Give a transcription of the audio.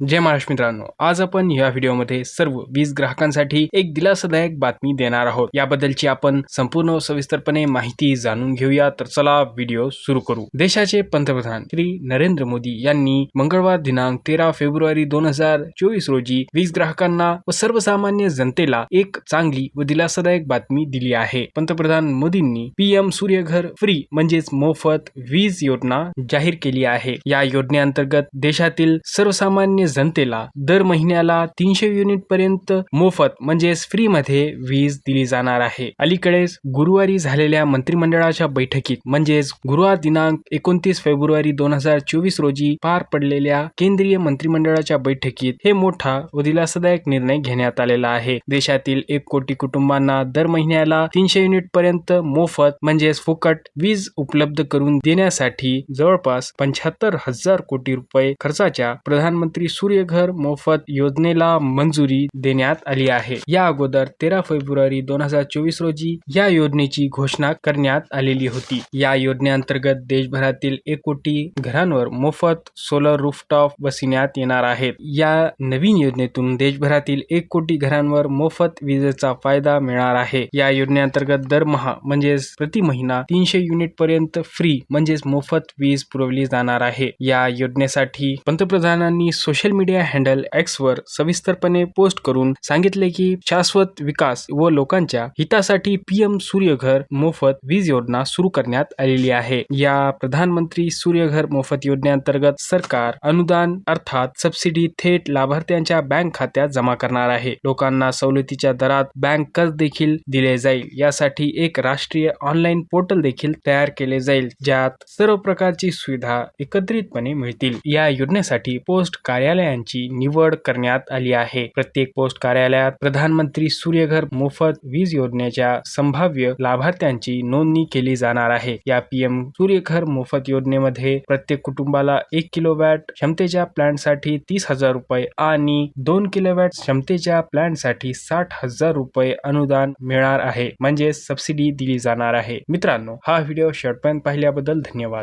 जय महाराष्ट्र मित्रांनो आज आपण या व्हिडिओमध्ये सर्व वीज ग्राहकांसाठी एक दिलासादायक बातमी देणार आहोत. याबद्दलची आपण संपूर्ण सविस्तरपणे माहिती जाणून घेऊया. तर चला व्हिडिओ सुरू करू. देशाचे पंतप्रधान श्री नरेंद्र मोदी यांनी मंगळवार दिनांक तेरा फेब्रुवारी दोन हजार चोवीस रोजी वीज ग्राहकांना व सर्वसामान्य जनतेला एक चांगली व दिलासादायक बातमी दिली आहे. पंतप्रधान मोदींनी पीएम सूर्यघर फ्री म्हणजेच मोफत वीज योजना जाहीर केली आहे. या योजनेअंतर्गत देशातील सर्वसामान्य जनतेला दर महिन्याला तीनशे युनिट पर्यंत मोफत म्हणजेच फ्री मध्ये वीज दिली जाणार आहे. अलीकडेच गुरुवारी झालेल्या मंत्रिमंडळाच्या बैठकीत म्हणजेच गुरुवार दिनांक एकोणतीस फेब्रुवारी दोन हजार चोवीस रोजी पार पडलेल्या केंद्रीय मंत्रिमंडळाच्या बैठकीत हे मोठा व दिलासादायक निर्णय घेण्यात आलेला आहे. देशातील एक कोटी कुटुंबांना दर महिन्याला तीनशे युनिट पर्यंत मोफत म्हणजेच फुकट वीज उपलब्ध करून देण्यासाठी जवळपास पंच्याहत्तर हजार कोटी रुपये खर्चाच्या प्रधानमंत्री सूर्यघर मोफत योजनेला मंजुरी देण्यात आली आहे. या अगोदर तेरा फेब्रुवारी दोन हजार चोवीस रोजी या योजनेची घोषणा करण्यात आलेली होती. या योजनेअंतर्गत देशभरातील एक कोटी घरांवर मोफत सोलर रूफटॉप बसविण्यात येणार आहेत. या नवीन योजनेतून देशभरातील एक कोटी घरांवर मोफत वीजेचा फायदा मिळणार आहे. या योजनेअंतर्गत दरमहा म्हणजेच प्रति महिना तीनशे युनिट पर्यंत फ्री म्हणजेच मोफत वीज पुरवली जाणार आहे. या योजनेसाठी पंतप्रधानांनी social social media handle X वर सविस्तरपणे पोस्ट करून सांगितले की शाश्वत विकास व लोकांच्या हितासाठी पीएम सूर्यघर मोफत वीज योजना सुरू करण्यात आलेली आहे. या प्रधानमंत्री सूर्यघर मोफत योजनेअंतर्गत सरकार अनुदान अर्थात सबसिडी थेट लाभार्थ्यांच्या बँक खात्यात जमा करणार आहे. लोकांना सवलतीच्या दरात बँक कर्ज देखील दिले जाईल. यासाठी एक राष्ट्रीय ऑनलाईन पोर्टल देखील तयार केले जाईल ज्यात सर्व प्रकारची सुविधा एकत्रितपणे मिळतील. या योजनेसाठी पोस्ट कार्यालयांची निवड करण्यात आली आहे. प्रत्येक पोस्ट कार्यालयात प्रधानमंत्री सूर्यघर मोफत वीज योजनेच्या संभाव्य लाभार्थ्यांची नोंदणी केली जाणार आहे. या पीएम सूर्यघर मोफत योजनेमध्ये प्रत्येक कुटुंबाला एक किलोवॅट क्षमतेच्या प्लॅनसाठी तीस हजार रुपये आणि दोन किलोवॅट क्षमतेच्या प्लॅनसाठी साठ हजार रुपये अनुदान मिळणार आहे. म्हणजे सबसिडी दिली जाणार आहे. मित्रांनो हा व्हिडिओ शेवटपर्यंत पाहिल्याबद्दल धन्यवाद.